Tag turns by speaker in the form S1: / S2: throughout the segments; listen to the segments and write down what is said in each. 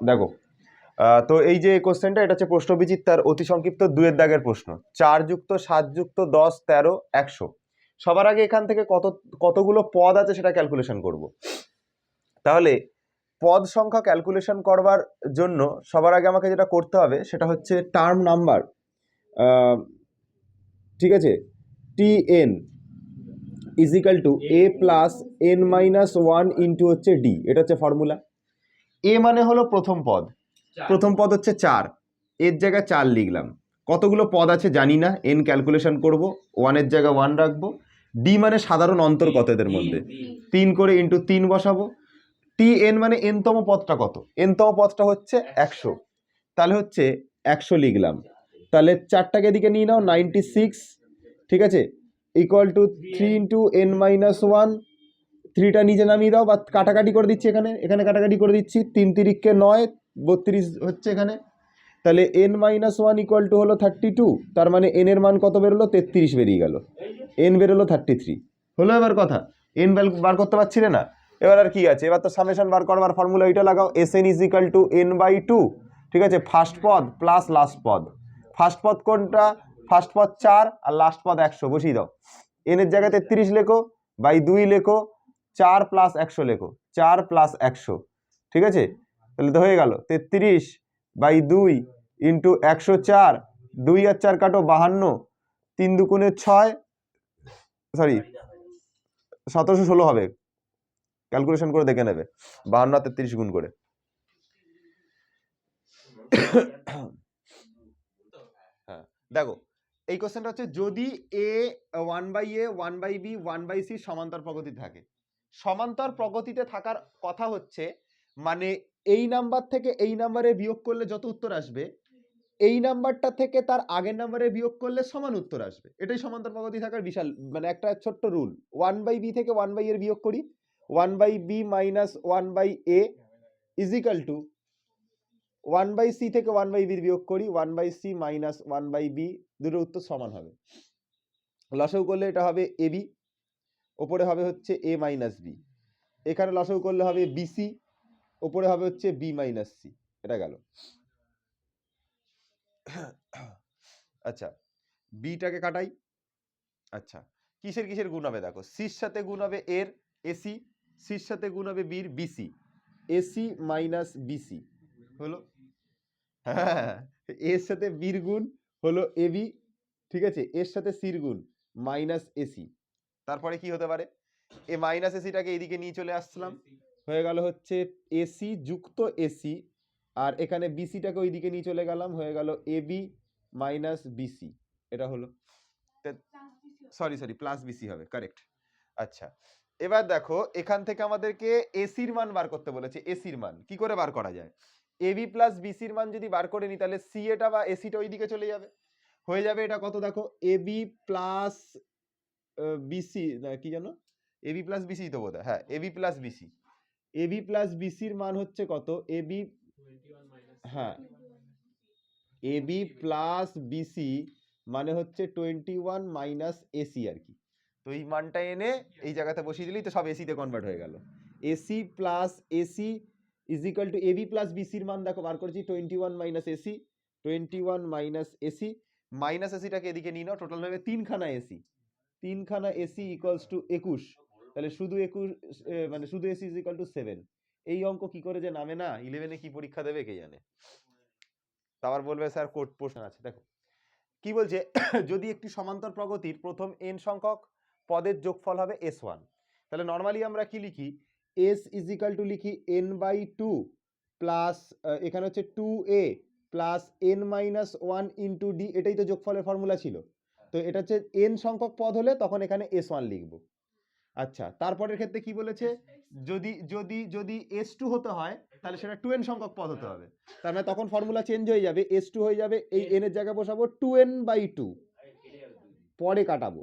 S1: দেখো তো এই যে কোশ্চেনটা, এটা হচ্ছে প্রশ্নবিচিত্রার অতি সংক্ষিপ্ত দুয়ের দাগের প্রশ্ন। চার যুক্ত, সাত যুক্ত, দশ, তেরো, একশো। সবার আগে এখান থেকে কত, কতগুলো পদ আছে সেটা ক্যালকুলেশন করব। তাহলে, পদ সংখ্যা ক্যালকুলেশন করবার জন্য সবার আগে আমাকে যেটা করতে হবে, সেটা হচ্ছে টার্ম নাম্বার ঠিক আছে? T N is equal to A plus N minus one into হচ্ছে ডি এটা হচ্ছে ফর্মুলা এ মানে হলো প্রথম পদ। প্রথম পদ হচ্ছে চার। এর জায়গায় চার লিখলাম। কতগুলো পদ আছে জানি না। এন ক্যালকুলেশন করব। ওয়ানের জায়গায় ওয়ান রাখব। ডি মানে সাধারণ অন্তর কত এদের মধ্যে? তিন। করে ইন্টু তিন বসাবো। টি এন মানে এনতম পদটা কত? এনতম পদটা হচ্ছে একশো। তাহলে হচ্ছে একশো লিখলাম। তাহলে চারটাকে এদিকে নিয়ে নাও নাইনটি সিক্স ঠিক আছে? Equal to three into N minus one থ্রিটা নিচে নামিয়ে দাও বা কাটাকাটি করে দিচ্ছি এখানে। এখানে কাটাকাটি করে দিচ্ছি। তিন তিরিককে নয় বত্রিশ হচ্ছে এখানে। তাহলে N minus one equal to হলো থার্টি টু তার মানে এন এর মান কত বেরোলো? তেত্রিশ বেরিয়ে গেল। এন বেরোলো থার্টি থ্রি হলো এবার কথা। এন বার করতে পারছিলে না? এবার আর কি আছে? এবার তো সামেশন বার করবার ফর্মুলা ওইটা লাগাও। S N is equal to N by two ঠিক আছে? ফার্স্ট পদ প্লাস লাস্ট পদ। ফার্স্ট পদ কোনটা? ফার্স্ট পদ চার আর লাস্ট পদ একশো, বসিয়ে দাও। এনের জায়গায় তেত্রিশ লেখো বাই দুই লেখো, চার প্লাস একশো লেখো, চার প্লাস একশো। ঠিক আছে? তাহলে তো হয়ে গেল। তেত্রিশ বাই দুই ইন্টু একশো চার, দুই আর চার কাটো বাহান্ন, তিন দুগুণে ছয় সরি সতেরোশো ষোলো হবে। ক্যালকুলেশন করে দেখে নেবে। বাহান্ন আর তেত্রিশ গুণ করে। হ্যাঁ দেখো এই কোশ্চেনটা হচ্ছে যদি A one by A one by B one by C সমান্তর প্রগতি থাকে সমান্তর প্রগতিতে থাকার কথা হচ্ছে মানে এই নাম্বার থেকে এই নাম্বারে বিয়োগ করলে যত উত্তর আসবে এই নাম্বারটা থেকে তার আগের নাম্বারে বিয়োগ করলে সমান উত্তর আসবে এটাই সমান্তর প্রগতি থাকার বিশাল মানে একটা ছোট্ট রুল ওয়ান বাই বি থেকে ওয়ান বাই এর বিয়োগ করি one by B minus one by A is equal to one by C থেকে ওয়ান বাই বির বিয়োগ করি one by C minus one by B দুটো উত্তর সমান হবে। লসাগু করলে এটা হবে এ বি, ওপরে হবে হচ্ছে এ মাইনাস বি। এখানে লসাগু করলে হবে বিসি ওপরে হবে হচ্ছে বি মাইনাস সি। এটা গেল। আচ্ছা বিটাকে কাটাই। আচ্ছা কিসের কিসের গুণ হবে দেখো? সির সাথে গুণ হবে এর এসি সির সাথে গুণ হবে বির বিসি এসি মাইনাস বিসি হলো? হ্যাঁ এর সাথে বির গুণ হলো এবি ঠিক আছে? এর সাথে সির গুণ মাইনাস এসি তারপরে কি হতে পারে? এ মাইনাস এসিটাকে এদিকে নিয়ে চলে আসলাম হয়ে গেল হচ্ছে এসি যুক্ত এসি আর এখানে বিসিটাকে ওইদিকে নিয়ে চলে গেলাম। হয়ে গেল এবি মাইনাস বিসি এটা হলো। সরি সরি প্লাস বিসি হবে। কারেক্ট আচ্ছা এবার দেখো এখান থেকে আমাদেরকে এসির মান বার করতে বলেছে। এসির মান কি করে বার করা যায়? এবি প্লাস বিসির মান যদি বার করে নিই তাহলে সি এটা বা এসিটা ওইদিকে চলে যাবে। হয়ে যাবে এটা কত দেখো? এবি প্লাস বিসি কি জানো এবি প্লাস বিসি তো বোধ হ্যাঁ AB plus BC AB plus বিসির মান হচ্ছে কত? এবি হ্যাঁ এবি প্লাস বিসি মানে হচ্ছে টোয়েন্টি ওয়ান মাইনাস এসি আর কি। তো এই মানটা এনে এই জায়গাতে বসিয়ে দিলেই তো সব এসিতে কনভার্ট হয়ে গেল। AC plus AC is equal to AB plus বিসির মান দেখো, বার করেছি twenty one minus AC twenty one minus AC minus এসিটাকে এদিকে নিয়ে নাও টোটাল হবে তিনখানা এসি তিনখানা এসি ইকুয়ালস টু একুশ, তাহলে শুধু একুশ মানে শুধু AC is equal to seven এই অঙ্ক কি করে যে নামে না ইলেভেনে কি পরীক্ষা দেবে কে জানে? আবার বলবে স্যার কোর্ট পোর্শন আছে, দেখো, কি বলছে, যদি একটি সমান্তর প্রগতির প্রথম এন সংখ্যক, পদের যোগফল হবে এস ওয়ান তাহলে নর্মালি আমরা কি লিখি এস ইজ ইকাল টু লিখি এন বাই টু প্লাস এখানে হচ্ছে two A plus N minus one into D এটাই তো যোগফলের ফর্মুলা ছিল। তো এটা হচ্ছে এন সংখ্যক পদ হলে তখন এখানে এস ওয়ান লিখব। আচ্ছা তারপরের ক্ষেত্রে কি বলেছে? যদি যদি যদি এস টু হতে হয়, তাহলে সেটা টু এন সংখ্যক পদ হতে হবে। তার মানে তখন ফর্মুলা চেঞ্জ হয়ে যাবে এস টু হয়ে যাবে, এই এন এর জায়গায় বসাবো টু এন বাই টু পরে কাটাবো।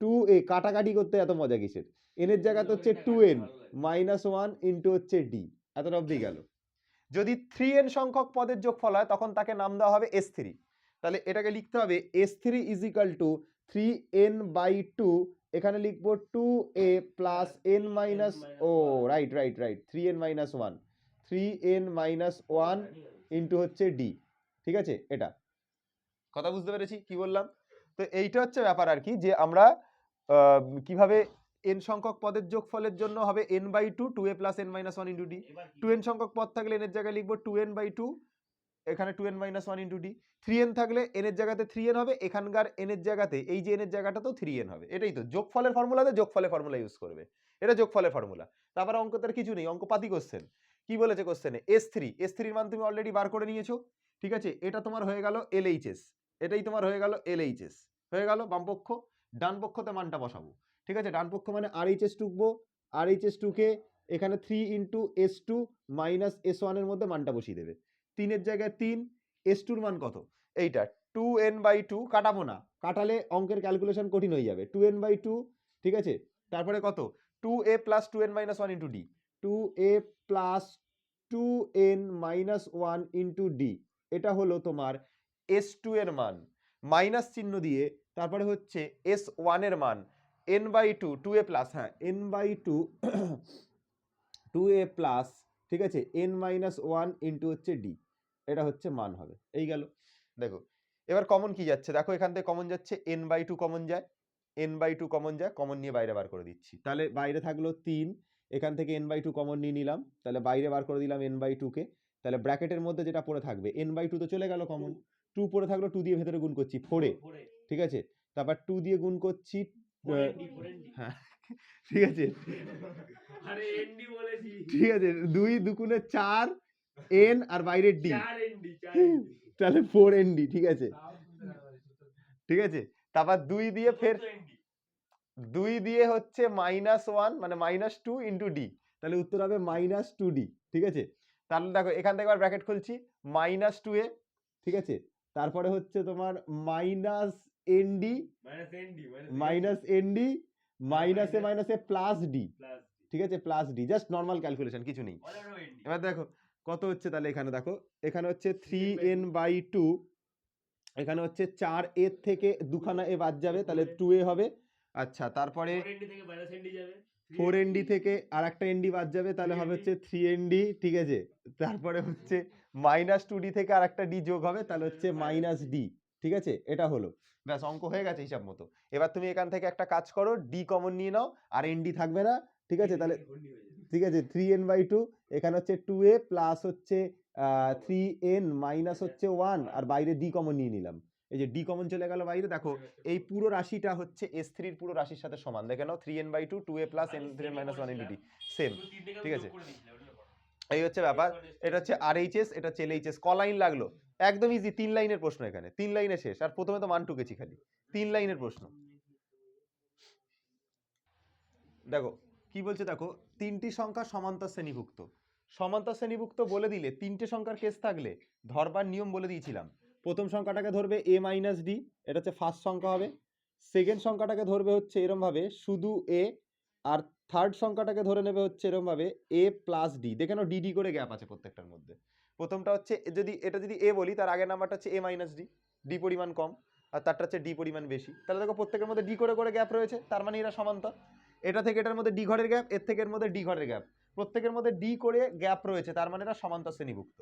S1: টু এ কাটাকাটি করতে এত মজা কিসের? এন এর জায়গাতে হচ্ছে two N minus one into হচ্ছে ডি এতটা অবধি গেল। যদি থ্রি এন সংখ্যক পদের যোগফল হয়, তখন তাকে নাম দেওয়া হবে এস থ্রি তাহলে এটাকে লিখতে হবে S three is equal to three N by two এখানে লিখব two A plus N minus O right right right three N minus one three N minus one into হচ্ছে ডি ঠিক আছে, এটা। কথা বুঝতে পেরেছি? কি বললাম? তো এইটা হচ্ছে ব্যাপার আর কি, যে আমরা কীভাবে এন সংখ্যক পদের যোগফলের জন্য হবে N by two two A plus N minus one into D two N সংখ্যক পদ থাকলে এনের জায়গায় লিখব টু এন বাই টু এখানে two N minus one into D three N থাকলে এনের জায়গাতে থ্রি এন হবে এখানকার এনের জায়গাতে এই যে এনের জায়গাটাতেও থ্রি এন হবে। এটাই তো যোগফলের ফর্মুলাতে যোগফলের ফর্মুলা ইউজ করবে। এটা যোগফলের ফর্মুলা তারপরে অঙ্ক তার কিছু নেই অঙ্ক পাতি কোশ্চেন কি বলেছে কোশ্চেনে এস থ্রি এস থ্রির মান তুমি অলরেডি বার করে নিয়েছো। ঠিক আছে? এটা তোমার হয়ে গেল এল এইচ এটাই তোমার হয়ে গেল এল এইচ হয়ে গেল বামপক্ষ ডান পক্ষতে মানটা বসাবো। ঠিক আছে? ডান পক্ষ মানে আর এইচ এস টুকবো। আর এইচ এস টুকে এখানে three into S two minus S ওয়ানের মধ্যে মানটা বসিয়ে দেবে। তিনের জায়গায় তিন এস টুর মান কত? এইটা। টু এন বাই টু কাটাবো না। কাটালে অঙ্কের ক্যালকুলেশন কঠিন হয়ে যাবে। টু এন বাই টু ঠিক আছে? তারপরে কত? Two A plus two N minus one into D two A plus two N minus one into D এটা হলো তোমার এস টু এর মান। মাইনাস চিহ্ন দিয়ে, তারপরে হচ্ছে এস ওয়ানের মান। N by two two A plus হ্যাঁ N by two two A plus ঠিক আছে? এন মাইনাস ওয়ান ইন্টু হচ্ছে ডি এটা হচ্ছে মান হবে এই গেল। দেখো এবার কমন কি যাচ্ছে? দেখো এখান থেকে কমন যাচ্ছে এন বাই টু কমন যায় এন বাই টু কমন যায় কমন নিয়ে বাইরে বার করে দিচ্ছি। তাহলে বাইরে থাকল তিন এখান থেকে এন বাই টু কমন নিয়ে নিলাম তাহলে বাইরে বার করে দিলাম এন বাই টুকে তাহলে ব্র্যাকেটের মধ্যে যেটা পড়ে থাকবে এন বাই টু তো চলে গেল কমন টু পড়ে থাকল টু দিয়ে ভেতরে গুণ করছি ফোরে ঠিক আছে? তারপর টু দিয়ে গুণ করছি হ্যাঁ ঠিক আছে। ঠিক আছে দুই দুকুনে চার এন আর বাইরের ডি তাহলে ফোর এন ডি ঠিক আছে। ঠিক আছে তারপর দুই দিয়ে ফের দুই দিয়ে হচ্ছে মাইনাস ওয়ান মানে মাইনাস টু ইন্টু ডি তাহলে উত্তর হবে মাইনাস টু ডি ঠিক আছে। তাহলে দেখো এখান থেকে আবার ব্র্যাকেট খুলছি মাইনাস টু এ ঠিক আছে। তারপরে হচ্ছে তোমার minus N D
S2: minus ND
S1: minus N D. মাইনাসে মাইনাসে প্লাস ডি। ঠিক আছে? Plus D just normal calculation কিছু নেই। এবার দেখো কত হচ্ছে তাহলে এখানে দেখো? এখানে হচ্ছে থ্রি এন বাই টু এখানে হচ্ছে চার এর থেকে দুখানা এ বাদ যাবে তাহলে টু এ হবে। আচ্ছা তারপরে
S2: ফোর এনডি থেকে
S1: আর একটা এনডি বাদ যাবে তাহলে হবে
S2: 3ND
S1: হচ্ছে থ্রি এনডি ঠিক আছে? তারপরে হচ্ছে মাইনাস টু ডি থেকে আর একটা ডি যোগ হবে তাহলে হচ্ছে মাইনাস ডি ঠিক আছে? এটা হলো। ব্যাস অঙ্ক হয়ে গেছে হিসাব মতো। এবার তুমি এখান থেকে একটা কাজ করো ডি কমন নিয়ে নাও আর এনডি থাকবে না ঠিক আছে? তাহলে ঠিক আছে থ্রি এন বাই টু এখানে হচ্ছে টু এ প্লাস হচ্ছে থ্রি এন মাইনাস হচ্ছে ওয়ান আর বাইরে ডি কমন নিয়ে নিলাম। এই যে ডি কমন চলে গেল বাইরে দেখো এই পুরো রাশিটা হচ্ছে এস থ্রির পুরো রাশির সাথে সমান। দেখে নাও three N by two two A plus N three N minus one into D same ঠিক আছে। এই হচ্ছে ব্যাপার। এটা হচ্ছে আর এইচএস এটা হচ্ছে এলএইচএস ক লাইন লাগল? একদম ইজি তিন লাইনের প্রশ্ন এখানে। তিন লাইনে শেষ। আর প্রথমে তো মান টুকেছি খালি। তিন লাইনের প্রশ্ন। দেখো কি বলছে দেখো? তিনটি সংখ্যা সমান্তর শ্রেণীভুক্ত। সমান্তর শ্রেণীভুক্ত বলে দিলে তিনটে সংখ্যার কেস থাকলে ধরবার নিয়ম বলে দিয়েছিলাম। প্রথম সংখ্যাটাকে ধরবে এ মাইনাস ডি এটা হচ্ছে ফার্স্ট সংখ্যা হবে। সেকেন্ড সংখ্যাটাকে ধরবে হচ্ছে এরমভাবে, শুধু এ আর থার্ড সংখ্যাটাকে ধরে নেবে হচ্ছে এরমভাবে এ প্লাস ডি দেখে নাও ডি ডি করে গ্যাপ আছে প্রত্যেকটার মধ্যে। প্রথমটা হচ্ছে যদি, এটা যদি এ বলি, তার আগের নাম্বারটা হচ্ছে এ মাইনাস ডি ডি পরিমাণ কম, আর তারটা হচ্ছে ডি পরিমাণ বেশি। তাহলে দেখো, প্রত্যেকের মধ্যে ডি করে করে গ্যাপ রয়েছে, তার মানে এরা সমান্তর এটা থেকে এটার মধ্যে ডি ঘরের গ্যাপ এর থেকে এর মধ্যে ডি ঘরের গ্যাপ প্রত্যেকের মধ্যে ডি করে গ্যাপ রয়েছে, তার মানে এরা সমান্তর শ্রেণীভুক্ত।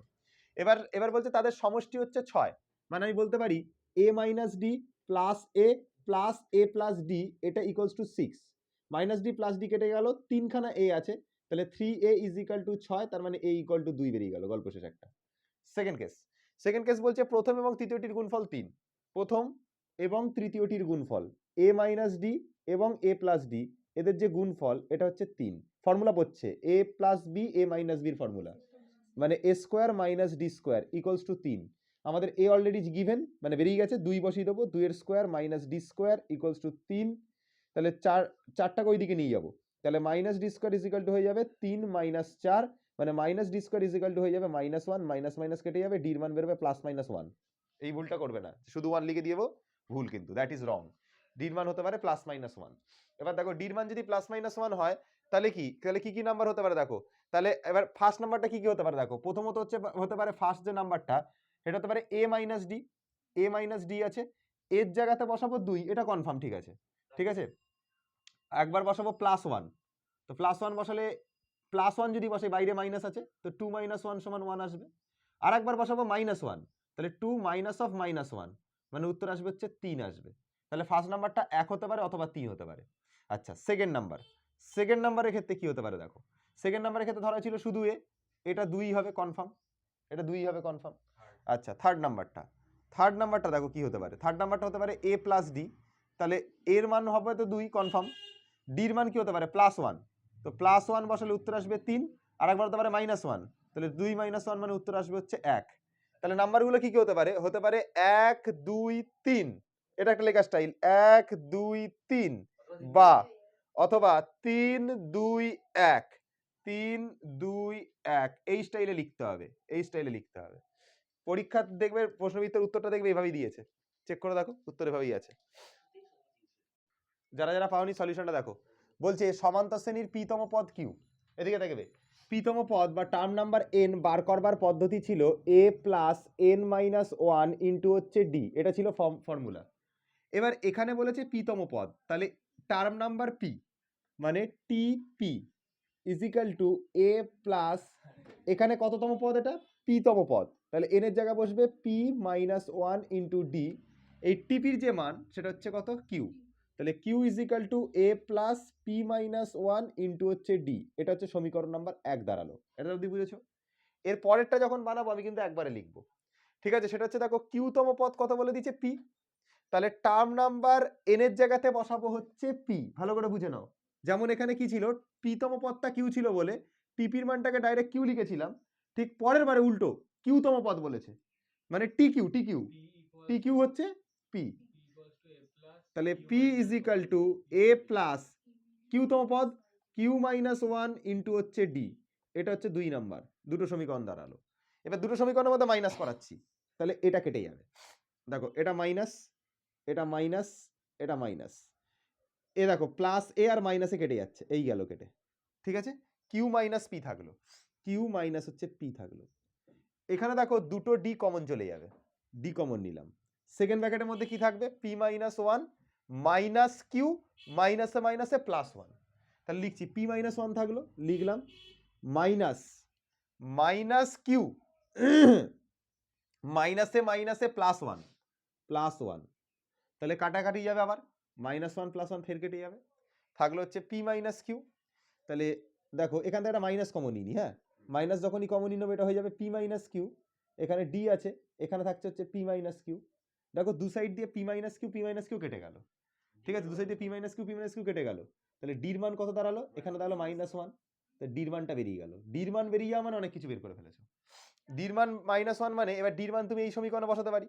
S1: এবার এবার বলছে তাদের সমষ্টি হচ্ছে ছয়। মানে আমি বলতে পারি A minus D plus A plus A plus D এটা equals to six minus D plus D কেটে গেল, তিনখানা এ আছে, তাহলে three A is equal to ছয়, তার মানে এ ইকুয়াল টু দুই বেরিয়ে গেল, গল্প শেষ একটা। সেকেন্ড কেস সেকেন্ড কেস বলছে প্রথম এবং তৃতীয়টির গুণফল তিন। প্রথম এবং তৃতীয়টির গুণফল এ মাইনাস ডি এবং এ প্লাস ডি এদের যে গুণফল, এটা হচ্ছে তিন। ফর্মুলা পড়ছে A plus B A minus বির ফর্মুলা। মানে A square minus D square equals to তিন। আমাদের এ অলরেডি গিভেন মানে বেরিয়ে গেছে, দুই বসিয়ে দেবো, দুইয়ের square minus D square equals to তিন, তাহলে চার, চারটাকে ওই দিকে নিয়ে যাব। তাহলে minus D square is equal to হয়ে যাবে তিন মাইনাস চার মানে minus D square is equal to হয়ে যাবে মাইনাস ওয়ান মাইনাস মাইনাস কেটে যাবে ডির মান বেরোবে প্লাস মাইনাস ওয়ান এই ভুলটা করবে না, শুধু ওয়ান লিখে দিয়ে ভুল কিন্তু দ্যাট ইজ রং ডির মান হতে পারে প্লাস মাইনাস ওয়ান এবার দেখো ডির মান যদি প্লাস মাইনাস ওয়ান হয়, তাহলে কি তাহলে কি কি নাম্বার হতে পারে দেখো? তাহলে এবার ফার্স্ট নাম্বারটা কি কি হতে পারে দেখো? প্রথমত হচ্ছে, হতে পারে ফার্স্ট যে নাম্বারটা সেটা হতে পারে A minus D A minus D আছে, এর জায়গাতে বসাবো দুই, এটা কনফার্ম ঠিক আছে ঠিক আছে? একবার বসাবো প্লাস ওয়ান তো প্লাস ওয়ান বসালে প্লাস ওয়ান যদি বসে, বাইরে মাইনাস আছে, তো টু মাইনাস ওয়ান সমান ওয়ান আসবে। আর একবার বসাবো মাইনাস ওয়ান তাহলে two minus of minus one মানে উত্তর আসবে হচ্ছে তিন আসবে। তাহলে ফার্স্ট নাম্বারটা এক হতে পারে অথবা তিন হতে পারে। আচ্ছা সেকেন্ড নাম্বার সেকেন্ড নাম্বারের ক্ষেত্রে কি হতে পারে দেখো? সেকেন্ড নাম্বারের ক্ষেত্রে ধরা ছিল শুধু এ এটা দুই হবে কনফার্ম এটা দুই হবে কনফার্ম আচ্ছা থার্ড নাম্বারটা থার্ড নাম্বারটা দেখো কি হতে পারে। থার্ড নাম্বারটা হতে পারে এ প্লাস ডি তাহলে এর মান হবে তো দুই কনফার্ম ডির মান কি হতে পারে? প্লাস ওয়ান তো প্লাস ওয়ান বসালে উত্তর আসবে তিন আর একবার হতে পারে মাইনাস ওয়ান তাহলে দুই মাইনাস ওয়ান মানে উত্তর আসবে হচ্ছে এক। তাহলে নাম্বারগুলো কি কি হতে পারে? হতে পারে এক, দুই, তিন। এটা একটা লেখা স্টাইল এক, দুই, তিন বা অথবা তিন, দুই, এক। তিন, দুই, এক। এই স্টাইলে লিখতে হবে। এই স্টাইলে লিখতে হবে। পরীক্ষা দেখবে প্রশ্নবিত্তের উত্তরটা দেখবে, এভাবেই দিয়েছে। চেক করে দেখো, উত্তর এভাবেই আছে। যারা যারা পাওনি সলিউশনটা দেখো। বলছে সমান্তর শ্রেণির পিতম পদ কিউ? এদিকে দেখবে। পিতম পদ বা টার্ম নাম্বার এন বার করবার পদ্ধতি ছিল a plus n minus one into হচ্ছে ডি এটা ছিল ফর্মুলা এবার এখানে বলেছে পিতম পদ। তাহলে টার্ম নাম্বার পি মানে t p equal to a plus এখানে কততম পদ এটা? পিতম পদ। তাহলে এন এর জায়গায় বসবে p minus one into d এই টিপির যে মান, সেটা হচ্ছে কত? কিউ তাহলে q is equal to a plus p minus one into হচ্ছে ডি এটা হচ্ছে সমীকরণ নাম্বার এক দাঁড়াল। এটা অবধি বুঝেছ? এর পরেরটা যখন বানাবো, আমি কিন্তু একবারে লিখব। ঠিক আছে? সেটা হচ্ছে দেখো কিউতম পদ কত বলে দিচ্ছে পি তাহলে টার্ম নাম্বার এন এর জায়গাতে বসাবো হচ্ছে পি ভালো করে বুঝে নাও। যেমন এখানে কি ছিল? পিতম পদটা কিউ ছিল বলে পিপির মানটাকে ডাইরেক্ট কিউ লিখেছিলাম। ঠিক পরের বারে উল্টো কিউতম পদ বলেছে। মানে t q t q t q হচ্ছে পি তাহলে p is equal to a plus কিউতম পদ কিউ মাইনাস ওয়ান ইন্টু হচ্ছে ডি এটা হচ্ছে দুই নাম্বার। দুটো সমীকরণ দাঁড়াল। এবার দুটো সমীকরণের মধ্যে মাইনাস করাচ্ছি। তাহলে এটা কেটে যাবে। দেখো এটা মাইনাস এটা মাইনাস এটা মাইনাস এ দেখো প্লাস এ আর মাইনাসে কেটে যাচ্ছে। এই গেল কেটে। ঠিক আছে? কিউ মাইনাস পি থাকল। কিউ মাইনাস হচ্ছে পি থাকল। এখানে দেখো দুটো ডি কমন চলে যাবে। ডি কমন নিলাম। সেকেন্ড ব্র্যাকেটের মধ্যে কি থাকবে? P minus one minus q মাইনাসে মাইনাসে প্লাস ওয়ান তাহলে লিখছি পি মাইনাস ওয়ান থাকল, লিখলাম। মাইনাস মাইনাস কিউ মাইনাসে মাইনাসে প্লাস ওয়ান প্লাস ওয়ান তাহলে কাটাকাটি যাবে আবার। মাইনাস ওয়ান প্লাস ওয়ান ফের কেটে যাবে। থাকল হচ্ছে পি মাইনাস কিউ তাহলে দেখো, এখান থেকে একটা মাইনাস কমন নিই হ্যাঁ? মাইনাস যখনই কমন নেব হয়ে যাবে পি মাইনাস কিউ এখানে ডি আছে, এখানে থাকছে হচ্ছে পি মাইনাস কিউ দেখো দু সাইড দিয়ে p minus q p minus q কেটে গেল। ঠিক আছে, দু সাইড দিয়ে p minus q p minus q কেটে গেল। তাহলে ডির মান কত দাঁড়াল? এখানে দাঁড়াল মাইনাস ওয়ান তো ডির মানটা বেরিয়ে গেল। ডির মান বেরিয়ে যাওয়া মানে অনেক কিছু বের করে ফেলেছো। ডির মান মাইনাস ওয়ান মানে এবার ডির মান তুমি এই সমীকরণে বসাতে পারি।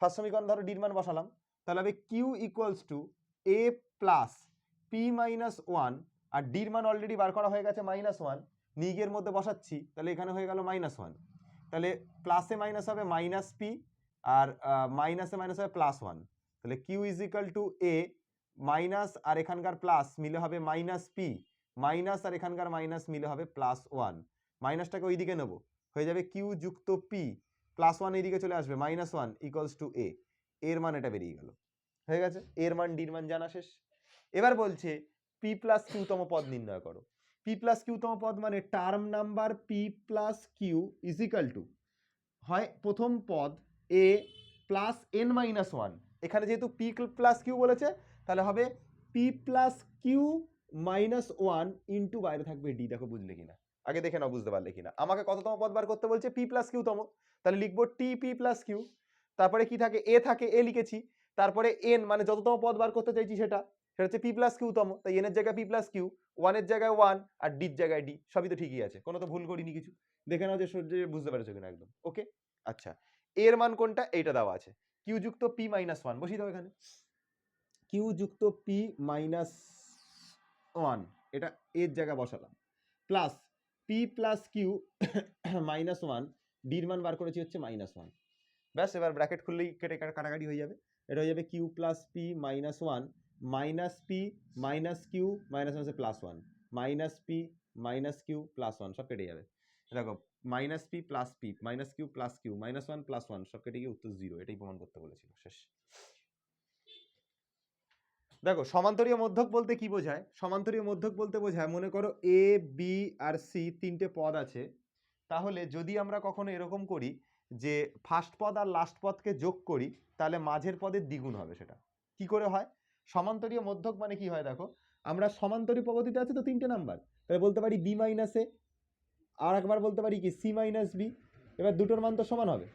S1: ফার্স্ট সমীকরণ ধরো ডির মান বসালাম। তাহলে হবে q equals to a plus p minus one আর ডির মান অলরেডি বার করা হয়ে গেছে মাইনাস ওয়ান নিগের মধ্যে বসাচ্ছি, তাহলে এখানে হয়ে গেল মাইনাস ওয়ান তাহলে প্লাসে মাইনাস হবে মাইনাস পি আর মাইনাসে মাইনাস হবে প্লাস ওয়ান তাহলে q is equal to a minus আর এখানকার প্লাস মিলে হবে মাইনাস পি মাইনাস আর এখানকার মাইনাস মিলে হবে প্লাস ওয়ান মাইনাসটাকে ওই দিকে নেব, হয়ে যাবে কিউ যুক্ত পি প্লাস ওয়ান এইদিকে চলে আসবে minus one equals to a এর মান এটা বেরিয়ে গেল। হয়ে গেছে? এর মান ডির মান জানা শেষ। এবার বলছে পি প্লাস কিউতম পদ নির্ণয় করো। পি প্লাস কিউতম পদ মানে term number p plus q equal to হয় প্রথম পদ a plus n minus one এখানে যেহেতু পি প্লাস কিউ বলেছে, তাহলে হবে p plus q minus one into বাইরে থাকবে ডি দেখো বুঝলে কিনা? আগে দেখে নাও বুঝতে পারলে কিনা? আমাকে কততম পদ বার করতে বলছে? পি প্লাস কিউ তম। তাহলে লিখব টি পি প্লাস কিউ তারপরে কি থাকে? এ থাকে এ লিখেছি। তারপরে এন মানে যততম পদ বার করতে চাইছি সেটা। সেটা হচ্ছে পি প্লাস কিউ তম। তাই এনের জায়গায় পি প্লাস কিউ ওয়ানের জায়গায় ওয়ান আর ডির জায়গায় ডি সবই তো ঠিকই আছে, কোনো তো ভুল করিনি কিছু। দেখে নাও যে সহ্য বুঝতে পেরেছ কিনা একদম ওকে আচ্ছা এর মান কোনটা? এইটা দেওয়া আছে। কিউ যুক্ত পি মাইনাস ওয়ান বসিয়ে দাও এখানে। কিউ যুক্ত পি মাইনাস ওয়ান এটা এর জায়গায় বসালাম। Plus p plus q minus one ডির মান বার করেছি হচ্ছে মাইনাস ওয়ান ব্যাস, এবার ব্র্যাকেট খুললেই কাটা- কাটাকাটি হয়ে যাবে। এটা হয়ে যাবে q plus p minus one minus p minus q minus one plus one minus p minus q plus one সব কেটে যাবে। দেখো minus p plus p minus q plus q minus one plus one সব কেটে গিয়ে উত্তর zero এটাই প্রমাণ করতে বলেছিল, শেষ। দেখো, সমান্তরীয় মধ্যক বলতে কি বোঝায়? সমান্তরীয় মধ্যক বলতে বোঝায়, মনে করো এ বি আর সি তিনটে পদ আছে, তাহলে যদি আমরা কখনো এরকম করি যে ফার্স্ট পদ আর লাস্ট পদকে যোগ করি, তাহলে মাঝের পদের দ্বিগুণ হবে সেটা। কি করে হয়? সমান্তরীয় মধ্যক মানে কি হয় দেখো? আমরা সমান্তরী পদ্ধতিতে আছে তো তিনটে নাম্বার। তাহলে বলতে পারি বি মাইনাস এ আর একবার বলতে পারি কি সি মাইনাস বি এবার দুটোর মান তো সমান হবে।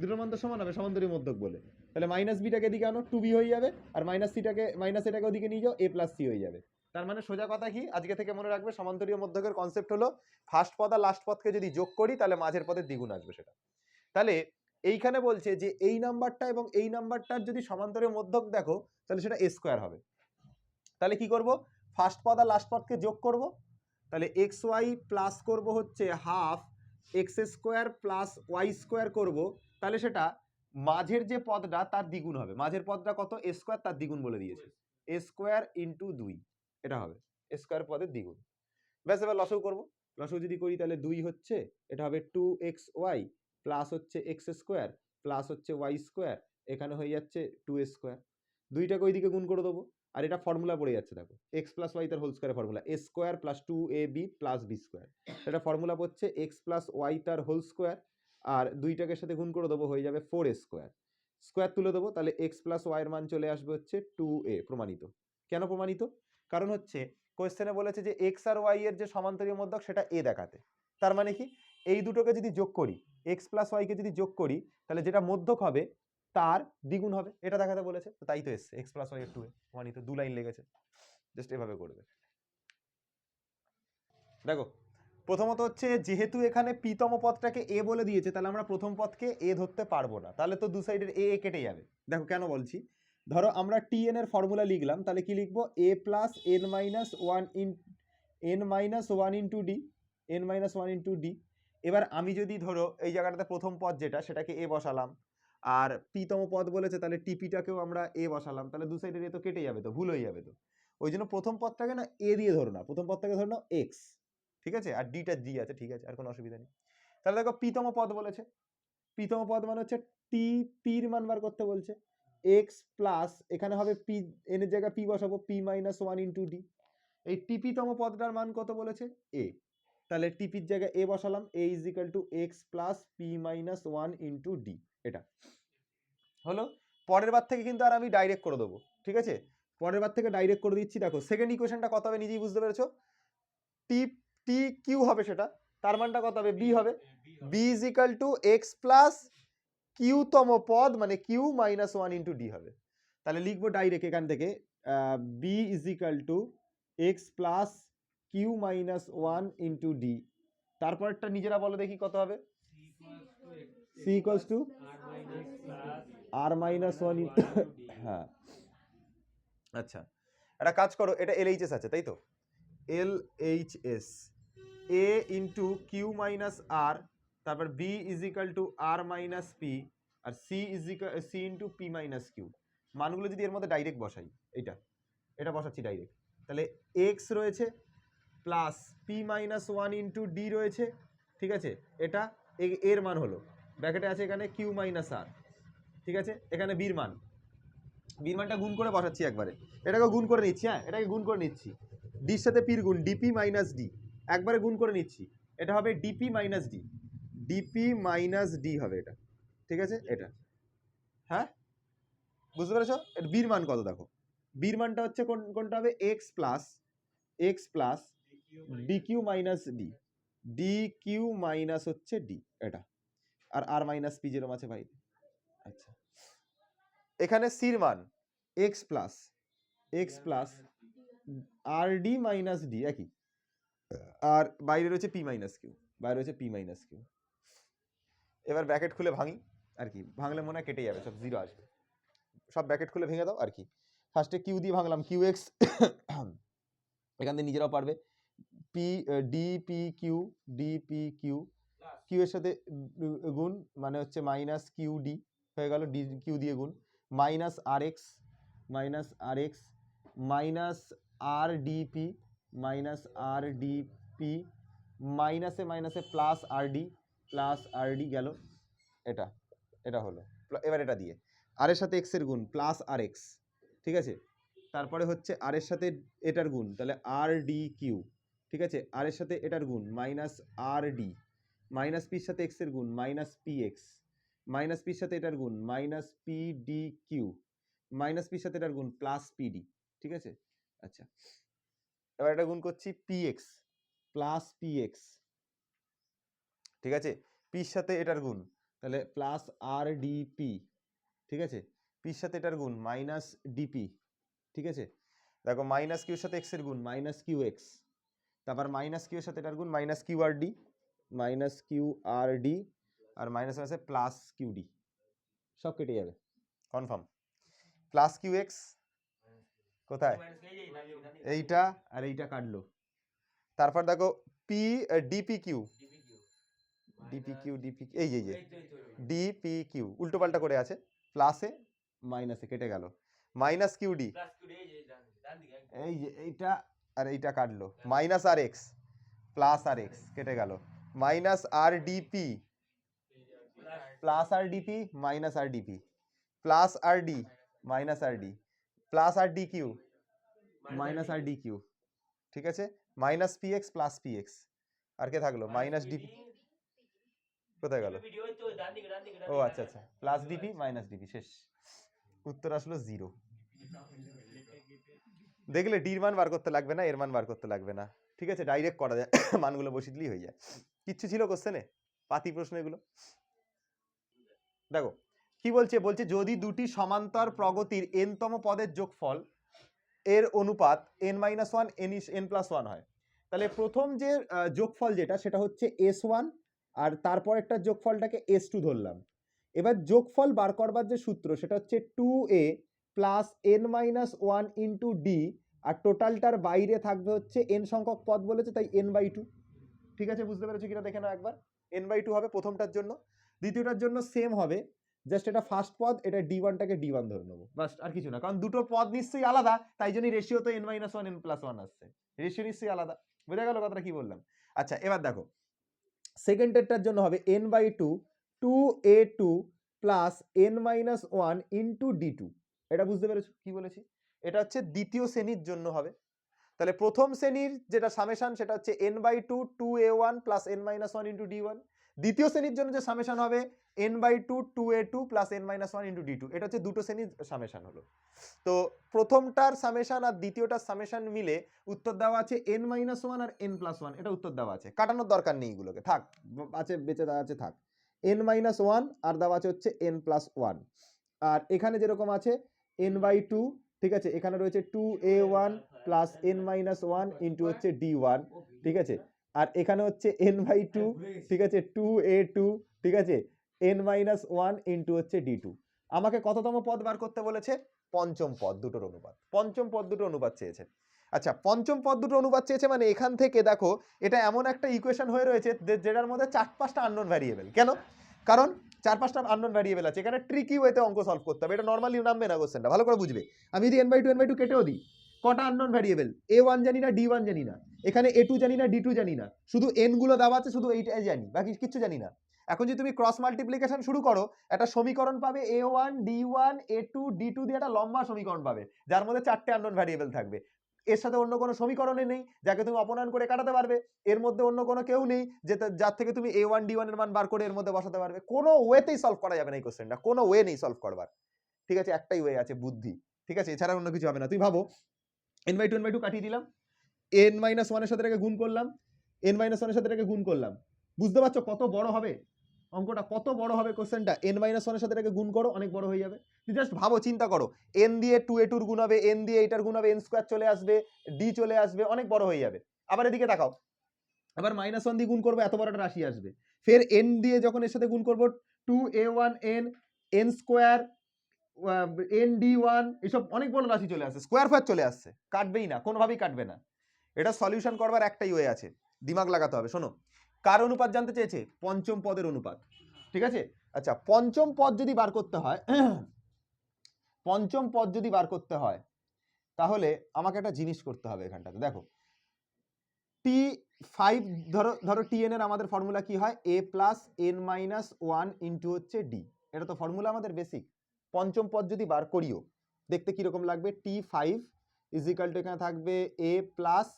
S1: দুটোর মান তো সমান হবে সমান্তরী মধ্যক বলে। তাহলে মাইনাস বিটাকে এদিকে আনো টু বি হয়ে যাবে, আর মাইনাস সিটাকে মাইনাস এটাকে ওদিকে নিয়ে যাও এ প্লাস সি হয়ে যাবে। তার মানে সোজা কথা কি? আজকে থেকে মনে রাখবে সমান্তরীয় মধ্যকের কনসেপ্ট হলো ফার্স্ট পদ আর লাস্ট পদকে যদি যোগ করি, তাহলে মাঝের পদের দ্বিগুণ আসবে সেটা। তাহলে এইখানে বলছে যে এই নাম্বারটা এবং এই নাম্বারটার যদি সমান্তরের মধ্যক দেখো, তাহলে সেটা এ স্কোয়ার হবে। তাহলে কি করব? ফার্স্ট পদ আর লাস্ট পদকে যোগ করব। তাহলে এক্স ওয়াই প্লাস করব হচ্ছে half x square plus y square করব। তাহলে সেটা মাঝের যে পদটা তার দ্বিগুণ হবে। মাঝের পদটা কত? এ স্কোয়ার তার দ্বিগুণ বলে দিয়েছে। এ স্কোয়ার ইন্টু দুই, এটা হবে। এ স্কোয়ার পদের দ্বিগুণ। ব্যাস, এবার লসও করব। লসও যদি করি তাহলে দুই হচ্ছে, এটা হবে টু এক্স ওয়াই প্লাস হচ্ছে এক্স স্কোয়ার, প্লাস হচ্ছে ওয়াই স্কোয়ার, এখানে হয়ে যাচ্ছে টু স্কোয়ার। দুইটাকে ওইদিকে গুণ করে দেবো। আর এটা ফর্মুলা পড়ে যাচ্ছে, দেখো। এক্স প্লাস ওয়াই তার whole square formula a square plus two a b plus b square. এটা ফর্মুলা পড়ছে এক্স প্লাস ওয়াই তার হোল স্কোয়ার আর দুইটাকে সাথে গুণ করে দেবো হয়ে যাবে ফোর স্কোয়ার। স্কোয়ার তুলে দেবো, তাহলে এক্স প্লাস ওয়াইয়ের মান চলে আসবে হচ্ছে টু এ প্রমাণিত। কেন প্রমাণিত? কারণ হচ্ছে কোয়েশ্চেনে বলেছে যে এক্স আর ওয়াই এর যে সমান্তরীয় মধ্যক সেটা এ দেখাতে। তার মানে কি? এই দুটোকে যদি যোগ করি এক্স প্লাস ওয়াইকে যদি যোগ করি, তাহলে যেটা মধ্যক হবে, তার দ্বিগুণ হবে। এটা দেখাতে বলেছে, তো তাই তো এসছে x plus y two a. প্রমাণিত দু লাইন লেগেছে। জাস্ট এভাবে করবে। দেখো, প্রথমত হচ্ছে যেহেতু এখানে পিতম পদটাকে এ বলে দিয়েছে, তাহলে আমরা প্রথম পদকে এ ধরতে পারব না। তাহলে তো দু সাইডের এ এ কেটে যাবে। দেখো কেন বলছি? ধরো আমরা টি এন এর ফর্মুলা লিখলাম, তাহলে কি লিখব? A plus n minus one in n minus one into d n minus one into d এবার আমি যদি ধরো এই জায়গাটাতে প্রথম পদ যেটা, সেটাকে এ বসালাম। আর পিতম পদ বলেছে, তাহলে টিপিটাকেও আমরা এ বসালাম। তাহলে দু সাইডের এ তো কেটে যাবে তো, ভুল হয়ে যাবে তো। ওই জন্য প্রথম পদটাকে না এ দিয়ে ধরো না, প্রথম পদটাকে ধরো না এক্স ঠিক আছে? আর ডিটা জি আছে, ঠিক আছে? আর কোনো অসুবিধা নেই। তাহলে দেখো পিতম পদ বলেছে। পিতম পদ মানে হচ্ছে টি পির মান বার করতে বলছে। এক্স প্লাস এখানে হবে পি এনের জায়গায় পি বসাবো p minus one into d এই টিপিতম পদটার মান কত বলেছে? এ তাহলে টিপির জায়গায় এ বসালাম, a is equal to x plus p minus one into d এটা। হলো? পরের বার থেকে কিন্তু আর আমি ডাইরেক্ট করে দেবো, ঠিক আছে? পরের বার থেকে ডাইরেক্ট করে দিচ্ছি, দেখো সেকেন্ড ইকুয়েশনটা কত হবে নিজেই বুঝতে পেরেছ? টি টি কিউ হবে সেটা, তার মানটা কত হবে? বি হবে। B is equal to x plus কিউতম পদ মানে q minus one into d হবে। তাহলে লিখব ডাইরেক্ট এখান থেকে b is equal to x plus q minus one into d তারপরটা নিজেরা বলো দেখি কত হবে? C equals to r minus one হ্যাঁ। আচ্ছা একটা কাজ করো, এটা এল এইচ এস আছে, তাই তো? L H S a into q minus r তারপর b is equal to r minus p R c is c into p minus q মানগুলো যদি এর মধ্যে ডাইরেক্ট বসাই এটা এটা বসাচ্ছি ডাইরেক্ট তাহলে এক্স রয়েছে plus p minus one into d রয়েছে, ঠিক আছে? এটা এর মান হলো। ব্র্যাকেটে আছে এখানে কিউ মাইনাস আর, ঠিক আছে? এখানে বির মান। বির মানটা গুণ করে বসাচ্ছি একবারে। এটাকে গুণ করে নিচ্ছি হ্যাঁ? এটাকে গুণ করে নিচ্ছি। ডির সাথে পির গুণ, ডিপি মাইনাস ডি। একবারে গুণ করে নিচ্ছি। এটা হবে d p minus d. D p minus d হবে এটা, ঠিক আছে? এটা। হ্যাঁ? বুঝতে পেরেছ? এর বির মান কত দেখো? বির মানটা হচ্ছে কোন, কোনটা হবে? X plus x plus d q minus d d q minus হচ্ছে ডি এটা। আর আর মাইনাস পি যেরকম আছে ভাই। আচ্ছা। এখানে সির মান x plus x plus r d minus d একই। আর বাইরে রয়েছে পি মাইনাস কিউ বাইরে রয়েছে পি মাইনাস কিউ এবার ব্র্যাকেট খুলে ভাঙি, আর কি, ভাঙলে মনে হয় কেটে যাবে, সব জিরো আসবে। সব ব্র্যাকেট খুলে ভেঙে দাও, আর কি। ফার্স্টে কিউ দিয়ে ভাঙলাম কিউ এক্স এখান থেকে নিজেরাও পারবে। P d p q d p q q এর সাথে গুণ মানে হচ্ছে মাইনাস কিউ ডি হয়ে গেল ডি কিউ দিয়ে গুণ। Minus r x minus r x minus r d p minus r d p মাইনাসে মাইনাসে plus r d plus r d গেল। এটা এটা হলো। এবার এটা দিয়ে। আর এর সাথে এক্সের গুণ প্লাস আর এক্স ঠিক আছে? তারপরে হচ্ছে আর এর সাথে এটার গুণ, তাহলে আর ডি কিউ ঠিক আছে? আর এর সাথে এটার গুণ মাইনাস আর ডি মাইনাস পির সাথে এক্সের গুণ মাইনাস পি এক্স মাইনাস পির সাথে এটার গুণ minus p d q minus পির সাথে এটার গুণ প্লাস পি ডি ঠিক আছে? আচ্ছা এবার এটা গুণ করছি p x plus p x ঠিক আছে? পির সাথে এটার গুণ, তাহলে প্লাস আর ডিপি ঠিক আছে? পির সাথে এটার গুণ মাইনাস ডিপি ঠিক আছে? দেখো মাইনাস কিউর সাথে এক্সের গুণ মাইনাস কিউ এক্স তারপর মাইনাস কিউ এর সাথে এটার গুণ minus q r d minus q r d আর মাইনাস আছে প্লাস কিউ ডি সব কেটে যাবে। কনফার্ম প্লাস কিউ এক্স কোথায়? এইটা আর এইটা কাটলো। তারপর দেখো p d p q d p q d p এই যে এই যে। ডিপি কিউ উল্টো পাল্টা করে আছে। প্লাসে মাইনাসে কেটে গেল। মাইনাস কিউ ডি এই যে এইটা আর এইটা কাটলো। Minus r x plus r x কেটে গেল। Minus r d p plus r d p minus r d p plus r d minus r d. Plus r d q minus r d q. ঠিক আছে? Minus p x plus p x. আর কে থাকল? Minus DP কোথায় গেল? ও আচ্ছা আচ্ছা। Plus DP minus DP শেষ। উত্তর আসলো জিরো। দেখলে ডির মান বার করতে লাগবে না, এর মান বার করতে লাগবে না। ঠিক আছে? ডাইরেক্ট করা যায়, মানগুলো বসিয়ে দিলেই হয়ে যায়। কিচ্ছু ছিল কোশ্চেনে পাতি প্রশ্ন এগুলো? দেখো, কি বলছে? বলছে, যদি দুটি সমান্তর প্রগতির এনতম পদের যোগফল এর অনুপাত n minus one n n plus one হয়, তাহলে প্রথম যে যোগফল যেটা, সেটা হচ্ছে এস ওয়ান আর তারপর একটা যোগফলটাকে এস টু ধরলাম। এবার যোগফল বার করবার যে সূত্র, সেটা হচ্ছে two a plus n minus one into d আর টোটালটার বাইরে থাকবে হচ্ছে এন সংখ্যক পদ বলেছে, তাই এন বাই টু ঠিক আছে, বুঝতে পেরেছ কিনা? দেখে নাও একবার। এন বাই টু হবে প্রথমটার জন্য। দ্বিতীয়টার জন্য সেম হবে। জাস্ট এটা ফার্স্ট পদ, এটা ডি ওয়ানটাকে ডি ওয়ান ধরে নেব। বাস, আর কিছু না। কারণ দুটো পদ নিশ্চয়ই আলাদা, তাই জন্যই রেশিও তো n minus one n plus one আসছে। রেশিও নিশ্চয়ই আলাদা। বোঝা গেল কথাটা কি বললাম? আচ্ছা এবার দেখো। সেকেন্ডেরটার জন্য হবে n by two two a two plus n minus one into d two এটা বুঝতে পেরেছ কি বলেছি? এটা হচ্ছে দ্বিতীয় শ্রেণির জন্য হবে। তাহলে প্রথম শ্রেণির যেটা সামেশন সেটা হচ্ছে n by two two a one plus n minus one into d one দ্বিতীয় শ্রেণির জন্য যে সামেশন হবে n by two two a two plus n minus one into d two এটা হচ্ছে দুটো শ্রেণির সামেশন হলো। তো প্রথমটার সামেশন আর দ্বিতীয়টার সামেশন মিলে উত্তর দেওয়া আছে এন মাইনাস ওয়ান আর এন প্লাস ওয়ান এটা উত্তর দেওয়া আছে। কাটানোর দরকার নেই এগুলোকে। থাক, আছে, বেঁচে দেওয়া আছে, থাক। এন মাইনাস ওয়ান আর দেওয়া আছে হচ্ছে এন প্লাস ওয়ান আর এখানে যেরকম আছে এন বাই টু ঠিক আছে? এখানে রয়েছে two a one plus n minus one into হচ্ছে ডি ওয়ান ঠিক আছে? আর এখানে হচ্ছে এন বাই টু ঠিক আছে? টু এ টু ঠিক আছে? এন মাইনাস ওয়ান ইন্টু হচ্ছে ডি টু আমাকে কততম পদ বার করতে বলেছে? পঞ্চম পদ, দুটোর অনুপাত। পঞ্চম পদ দুটো অনুপাত চেয়েছে। আচ্ছা পঞ্চম পদ দুটো অনুপাত চেয়েছে মানে এখান থেকে দেখো, এটা এমন একটা ইকুয়েশন হয়ে রয়েছে যেটার মধ্যে চার পাঁচটা আননোন ভ্যারিয়েবল কেন? কারণ চার পাঁচটা আননোন ভ্যারিয়েবল আছে এখানে ট্রিকি ওয়েতে অঙ্ক সলভ করতে হবে। এটা নর্মালি নামবে না কোশ্চেনটা ভালো করে বুঝবে। আমি যদি n by two n by two কেটেও দিই, কটা আননোন ভ্যারিয়েবল এ ওয়ান জানি না ডি ওয়ান জানি না। এখানে এ টু জানি না ডি টু জানি না। শুধু এনগুলো দেওয়া আছে, শুধু এইটাই জানি, বাকি কিচ্ছু জানি না। এখন যদি তুমি ক্রস মাল্টিপ্লিকেশন শুরু করো, একটা সমীকরণ পাবে a one d one a two d two দিয়ে একটা লম্বা সমীকরণ পাবে, যার মধ্যে চারটে আননোন ভ্যারিয়েবল থাকবে। এর সাথে অন্য কোনো সমীকরণে নেই, যাকে তুমি অপনয়ন করে কাটাতে পারবে। এর মধ্যে অন্য কোনো কেউ নেই যে যার থেকে তুমি এ ওয়ান ডি ওয়ানের মান বার করে এর মধ্যে বসাতে পারবে। কোনো ওয়েতেই সলভ করা যাবে না এই কোশ্চেনটা কোনো ওয়ে নেই সলভ করবার। ঠিক আছে? একটাই ওয়ে আছে বুদ্ধি। ঠিক আছে? এছাড়া অন্য কিছু হবে না। তুমি ভাবো। N by two n by two কাটিয়ে দিলাম। এন মাইনাস ওয়ানের সাথে গুণ করলাম। এন মাইনাস ওয়ানের সাথে গুণ করলাম। বুঝতে পারছ কত বড় হবে? অঙ্কটা কত বড় হবে কোশ্চেনটা? এন মাইনাস ওয়ানের সাথে এটাকে গুণ করো, অনেক বড় হয়ে যাবে। তুই জাস্ট ভাবো, চিন্তা করো। এন দিয়ে টু এ টুর গুণ হবে এন দিয়ে এইটার গুণ হবে এন স্কোয়ার চলে আসবে ডি চলে আসবে, অনেক বড় হয়ে যাবে। আবার এদিকে তাকাও। আবার মাইনাস ওয়ান দিয়ে গুণ করব, এত বড় একটা রাশি আসবে। ফের এন দিয়ে যখন এর সাথে গুণ করব two a one n n square n d one এসব অনেক বড় রাশি চলে আসছে স্কোয়ার ফায়ার চলে আসছে। কাটবেই না, কোনোভাবেই কাটবে না। এটা সলিউশন করবার একটাই ওয়ে আছে। দিমাগ লাগাতে হবে, শোনো। কার অনুপাত জানতে চেয়েছে? পঞ্চম পদের অনুপাত। ঠিক আছে? আচ্ছা পঞ্চম পদ যদি বার করতে হয়, পঞ্চম পদ যদি বার করতে হয়, তাহলে আমাকে একটা জিনিস করতে হবে এখানটাতে। দেখো টি ফাইভ ধরো ধরো টি এন এর আমাদের ফর্মুলা কি হয়? A plus n minus one into হচ্ছে ডি এটা তো ফর্মুলা আমাদের বেসিক পঞ্চম পদ যদি বার করিও, দেখতে কীরকম লাগবে? টি ফাইভ ইজিক্যাল টু এখানে থাকবে a plus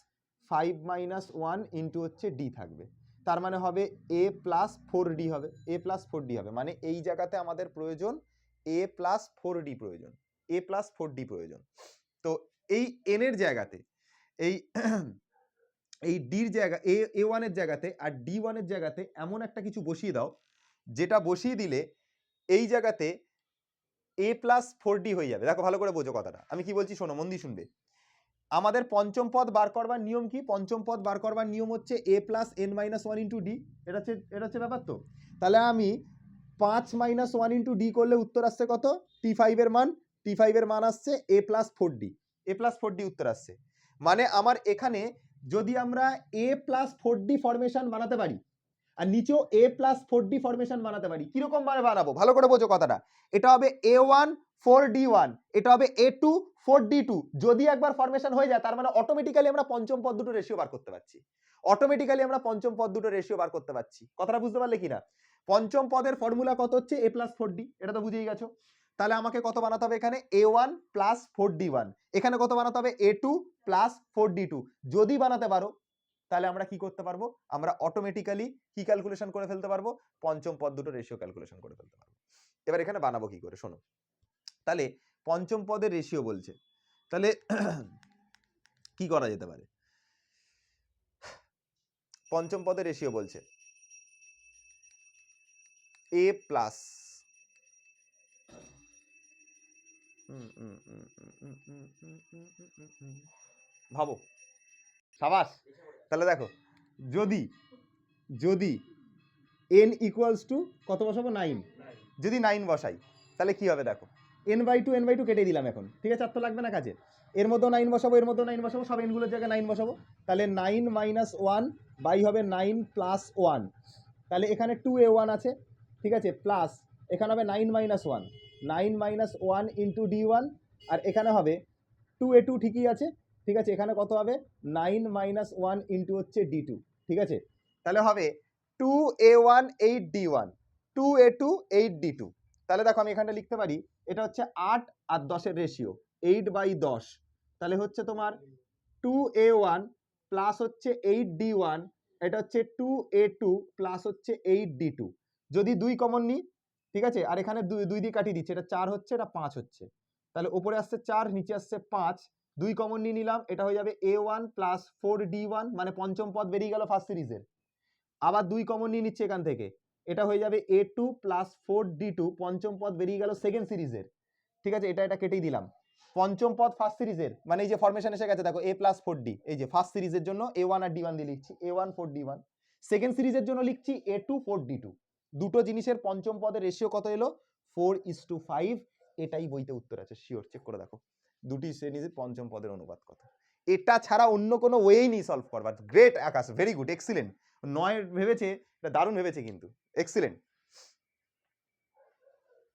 S1: five minus one into হচ্ছে ডি থাকবে। তার মানে হবে এ প্লাস ফোর ডি হবে। এ প্লাস ফোর ডি হবে। মানে এই জায়গাতে আমাদের প্রয়োজন এ প্লাস ফোর ডি প্রয়োজন। এ প্লাস ফোর ডি প্রয়োজন। তো এই এন এর জায়গাতে, এই এই ডির জায়গা এ এ ওয়ানের জায়গাতে আর ডি ওয়ানের জায়গাতে এমন একটা কিছু বসিয়ে দাও, যেটা বসিয়ে দিলে এই জায়গাতে এ প্লাস ফোর ডি হয়ে যাবে। দেখো ভালো করে বোঝো কথাটা। আমি কি বলছি? শোনো, মন দিয়ে শুনবে। আমাদের পঞ্চম পদ বার করবার নিয়ম কি? পঞ্চম পদ বার করবার নিয়ম হচ্ছে a plus n minus one into d এটা হচ্ছে এটা হচ্ছে ব্যাপার তো? তাহলে আমি পাঁচ মাইনাস ওয়ান ইন্টু ডি করলে উত্তর আসছে কত? টি ফাইভের মান। টি ফাইভের মান আসছে a plus four d a plus four d উত্তর আসছে। মানে আমার এখানে যদি আমরা a plus four d formation বানাতে পারি আর নিচেও a plus four d formation বানাতে পারি। কীরকম ভাবে বানাবো? ভালো করে বোঝো কথাটা। এটা হবে a one four d one এটা হবে a two four d two যদি একবার ফরমেশন হয়ে যায়, তার মানে অটোমেটিক্যালি আমরা পঞ্চম পদ দুটো রেশিও বার করতে পারছি। অটোমেটিক্যালি আমরা পঞ্চম পদ দুটো রেশিও বার করতে পারছি। কথাটা বুঝতে পারলে কিনা? পঞ্চম পদের ফর্মুলা কত হচ্ছে? এ প্লাস ফোর ডি এটা তো বুঝেই গেছো। তাহলে আমাকে কত বানাতে হবে এখানে? A one plus four d one এখানে কত বানাতে হবে? A two plus four d two যদি বানাতে পারো তাহলে আমরা কি করতে পারব আমরা অটোমেটিক্যালি কি ক্যালকুলেশন করে ফেলতে পারব পঞ্চম পদ দুটো রেশিও ক্যালকুলেশন করে ফেলতে পারব এবার এখানে বানাবো কি করে শোনো তাহলে পঞ্চম পদের রেশিও বলছে তাহলে কি করা যেতে পারে পঞ্চম পদের রেশিও বলছে এ প্লাস ভাবো সাবাস। তাহলে দেখো, যদি যদি এন ইকুয়ালস টু কত বসাবো? নাইন যদি নাইন বসাই, তাহলে কি হবে দেখো? N by two n by two কেটে দিলাম এখন। ঠিক আছে? আর তো লাগবে না কাজে। এর মধ্যেও নাইন বসাবো, এর মধ্যেও নাইন বসাবো, সব এনগুলোর জায়গায় নাইন বসাবো। তাহলে নাইন মাইনাস ওয়ান বাই হবে নাইন প্লাস ওয়ান তাহলে এখানে টু এ ওয়ান আছে। ঠিক আছে? প্লাস এখানে হবে nine minus one nine minus one into d one আর এখানে হবে টু এ টু ঠিকই আছে। ঠিক আছে? এখানে কত হবে? নাইন মাইনাস ওয়ান ইন্টু হচ্ছে ডি টু ঠিক আছে? তাহলে হবে two a one eight d one two a two eight d two তাহলে দেখো আমি এখানটা লিখতে পারি, এটা হচ্ছে আট আর দশের রেশিও এইট বাই দশ। তাহলে হচ্ছে তোমার টু এ ওয়ান প্লাস হচ্ছে এইট ডি ওয়ান এটা হচ্ছে টু এ টু প্লাস হচ্ছে এইট ডি টু যদি দুই কমন নিই, ঠিক আছে? আর এখানে দুই দুই দিয়ে কাটিয়ে দিচ্ছে, এটা চার হচ্ছে, এটা পাঁচ হচ্ছে। তাহলে উপরে আসছে চার, নিচে আসছে পাঁচ দুই কমন নিয়ে নিলাম, এটা হয়ে যাবে a one plus four d one মানে পঞ্চম পদ বেরিয়ে গেল ফার্স্ট সিরিজের। আবার দুই কমন নিয়ে নিচ্ছে এখান থেকে, এটা হয়ে যাবে A two plus four D two পঞ্চম পদ বেরিয়ে গেল সেকেন্ড সিরিজের। ঠিক আছে, এটা এটা কেটেই দিলাম। পঞ্চম পদ ফার্স্ট সিরিজের মানে এই যে ফরমেশন এসে গেছে, দেখো এ প্লাস ফোর ডি এই যে ফার্স্ট সিরিজের জন্য এ ওয়ান আর ডি ওয়ান দিয়ে লিখছি A one four D one second সিরিজের জন্য লিখছি A two four D two দুটো জিনিসের পঞ্চম পদের রেশিও কত এলো? ফোর ইস টু ফাইভ এটাই বইতে উত্তর আছে শিওর চেক করে দেখো। দুটি শ্রেণির পঞ্চম পদের অনুবাদ কত? এটা ছাড়া অন্য কোনো ওয়েই নেই সলভ করবার। Great Akash very good excellent নয় ভেবেছে, এটা দারুণ ভেবেছে কিন্তু। এক্সিলেন্ট